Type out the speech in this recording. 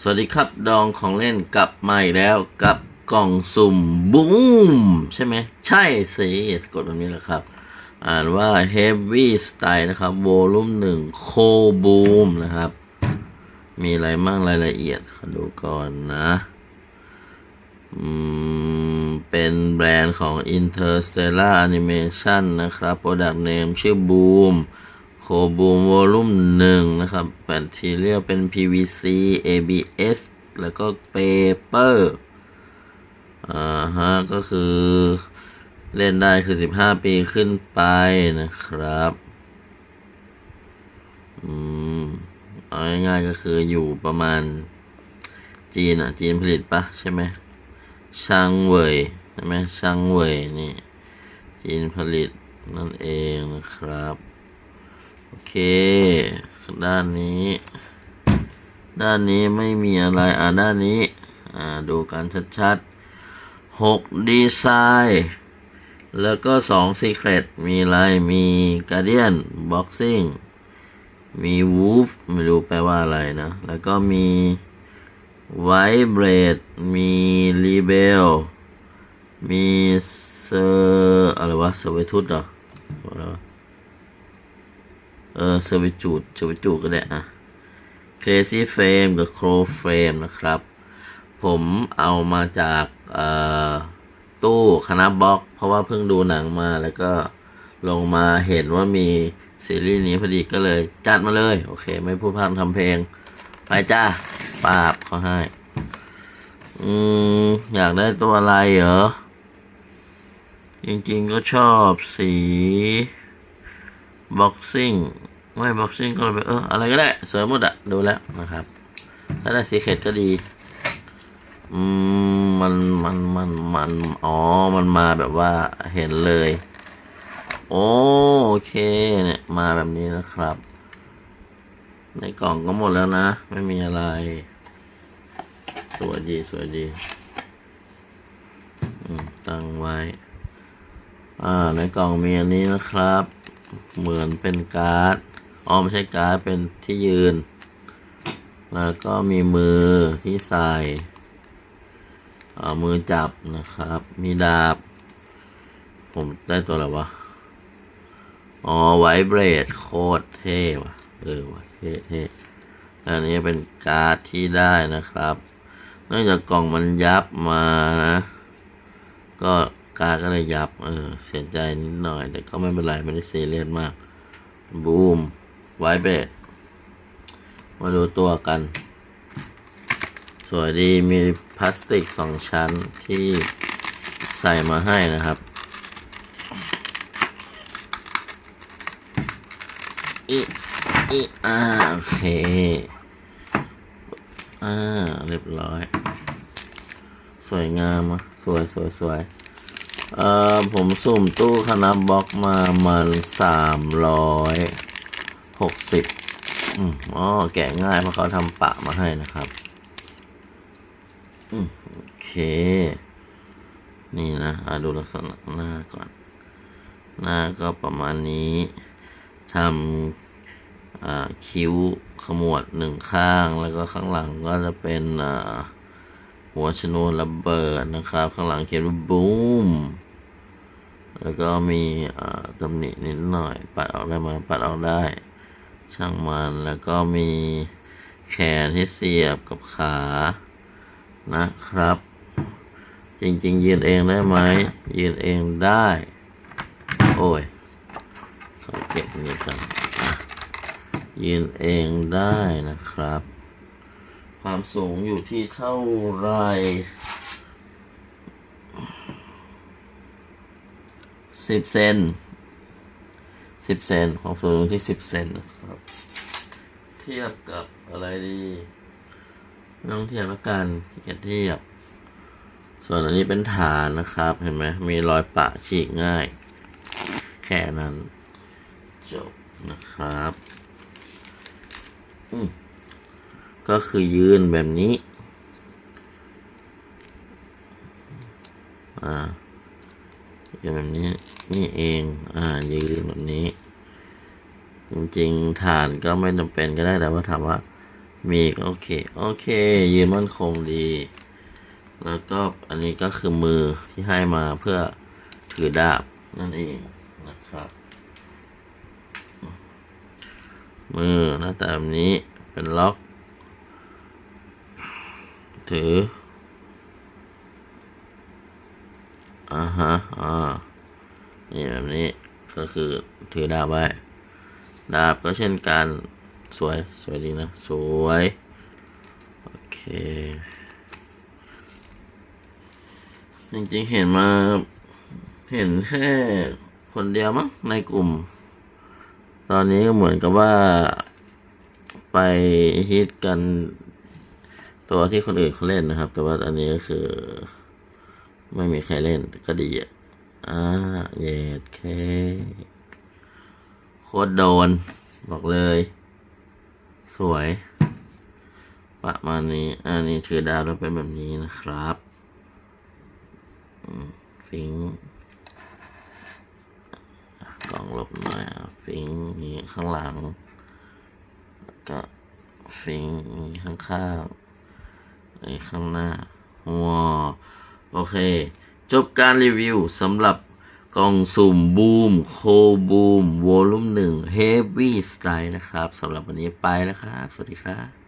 สวัสดีครับดองของเล่นกลับมาอีกแล้วกับกล่องสุ่มบูมใช่ไหมใช่สิกดแบบนี้แหละครับ อ่านว่า Heavy Style นะครับโวลุ่มหนึ่งโคบูมนะครับ มีอะไรมั่งรายละเอียดขอดูก่อนนะอืมเป็นแบรนด์ของ Interstellar Animation นะครับ Product Name ชื่อ Boom บูมวอลุ่มหนึ่งนะครับแบตทีเรียลเป็น PVC ABS แล้วก็เปเปอร์อ่าฮะ ก็คือ เล่นได้คือ15ปีขึ้นไปนะครับอืมเอาง่ายๆก็คืออยู่ประมาณ จีนอะ จีนผลิตปะใช่ไหมช่างเว่ยใช่ไหมช่างเว่ยนี่จีนผลิตนั่นเองนะครับ โอเค ด้านนี้ ด้านนี้ไม่มีอะไร อ่าด้านนี้ อ่า ดูกันชัดๆหกดีไซน์แล้วก็สองซีเครตมีอะไร มีการเดียนบ็อกซิ่งมีวูฟไม่รู้แปลว่าอะไรนะ แล้วก็มีไวเบรดมีรีเบลมีเซอร์อะไรวะเซเวทุสเหรออะไรวะ เออเซอร์วิจูดเซอร์วิจูดก็ได้อะ Crazy Frame กับ Crow Frame นะครับ ผมเอามาจากเอ่อตู้คณะบล็อก เพราะว่าเพิ่งดูหนังมาแล้วก็ลงมาเห็นว่ามีซีรีส์นี้พอดีก็เลย จัดมาเลย โอเค ไม่พูดพร่ำทำเพลง ไปจ้าปาบเขาให้ อืม อยากได้ตัวอะไรเหรอ จริงๆก็ชอบสี บ็อกซิ่งไม่บ็อกซิ่งก็เลยไปเอออะไรก็ได้ เสริมหมดอะดูแล้วนะครับ ถ้าได้สีเขตก็ดี อืมมันมันมันมันอ๋อมันมาแบบว่าเห็นเลย โอเค เนี่ย มาแบบนี้นะครับ ในกล่องก็หมดแล้วนะ ไม่มีอะไร สวยดีสวยดีตั้งไว้ อ่า ในกล่องมีอันนี้นะครับ เหมือนเป็นการ์ดอ๋อไม่ใช่การ์ดเป็นที่ยืน แล้วก็มีมือที่ใส่มือจับนะครับ มีดาบ ผมได้ตัวอะไรวะ อ๋อไวเบรดโคตรเท่ว่ะ เออว่ะเท่เท่อันนี้เป็นการ์ดที่ได้นะครับเนื่องจากกล่องมันยับมานะ ก็ กาก็เลยยับ เออ เสียใจนิดหน่อย แต่ก็ไม่เป็นไรไม่ได้ซีเรียสมาก บูม ไวเบดมาดูตัวกัน สวยดีมีพลาสติกสองชั้นที่ใส่มาให้นะครับอีอีอ่าโอเคอ่าเรียบร้อย สวยงามอะสวยสวยสวย เออผมสุ่มตู้คณะบล็อกมามันสามร้อยหกสิบอ๋อ แกะง่ายเพราะเขาทำปะมาให้นะครับอโอเค นี่นะอะดูลักษณะหน้าก่อน หน้าก็ประมาณนี้ทำคิ้วขมวดหนึ่งข้าง แล้วก็ข้างหลังก็จะเป็นหัวชนวนระเบิดนะครับ ข้างหลังเขียนว่าบูม แล้วก็มีตำหนินิดหน่อย ปัดออกได้มาปัดออกได้ ช่างมัน แล้วก็มีแขนที่เสียบกับขานะครับ จริง ๆ ยืนเองได้ไหม ยืนเองได้ โอ้ยเขาเก็บนี่กันยืนเองได้นะครับ ความสูงอยู่ที่เท่าไร สิบเซนสิบเซนความสูงที่สิบเซนนะครับ เทียบกับอะไรดีไม่ต้องเทียบแล้วกันเทียบเทียบ ส่วนอันนี้เป็นฐานนะครับ เห็นไหมมีรอยปะฉีกง่าย แค่นั้น จบนะครับ ก็คือยืนแบบนี้ อ่ายืนแบบนี้ นี่เอง อ่า ยืนแบบนี้ จริงๆฐานก็ไม่จำเป็นก็ได้แต่ว่าถามว่า มีอีกโอเค โอเค ยืนมั่นคงดี แล้วก็อันนี้ก็คือมือที่ให้มาเพื่อถือดาบนั่นเองนะครับ มือหน้าตาแบบนี้เป็นล็อก ถืออ่าฮะอ่านี่แบบนี้ ก็คือถือดาบไว้ ดาบก็เช่นกันสวยสวยดีนะ สวย โอเค จริงๆเห็นมาเห็นแค่คนเดียวมั้งในกลุ่ม ตอนนี้ก็เหมือนกับว่าไปฮิตกันตัวที่คนอื่นเขาเล่นนะครับ แต่ว่าอันนี้ก็คือ ไม่มีใครเล่นก็ดีอะ อ่าเย็ดเคโคตรโดน บอกเลย สวย ประมาณนี้ อันนี้ถือดาวแล้วเป็นแบบนี้นะครับฟิงกล่องหลบหน่อยฟิงนี้ข้างหลัง ก็ฟิงนี้ข้างๆไอ้ข้างหน้าว้าโอเค จบการรีวิวสำหรับกล่องสุ่มบูมโคบูมวอลุ่มหนึ่งเฮฟวี่สไตล์นะครับสำหรับวันนี้ไปแล้วครับ สวัสดีครับ